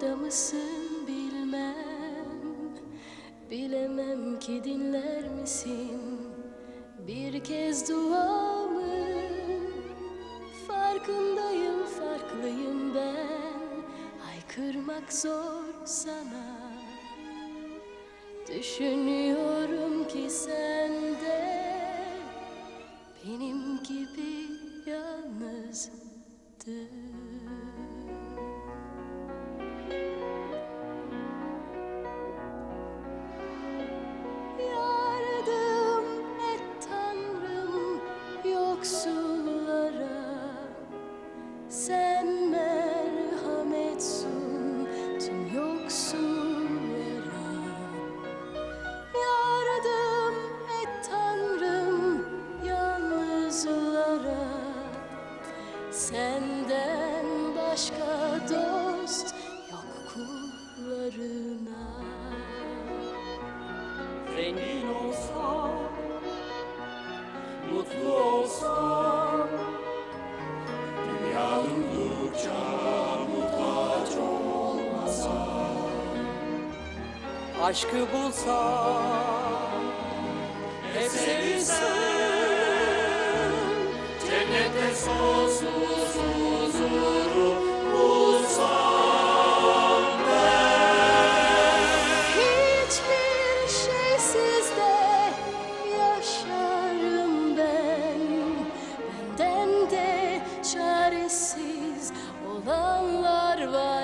burada mısın bilmem. Bilemem ki dinler misin? Bir kez duamı. Farkındayım farklıyım ben. Haykırmak zor sana. Düşünüyorum ki sen de benim gibi yalnızdın. Sen merhamet sun tüm Yardım et Tanrım yalnızlara. Senden başka dost yok kullarına. Zengin olsam, mutlu olsam, aşkı bulsam Hep sevilsem Cennette sonsuz huzuru bulsam ben. Hiçbir şey sizde yaşarım ben. Benden de çaresiz olanlar var.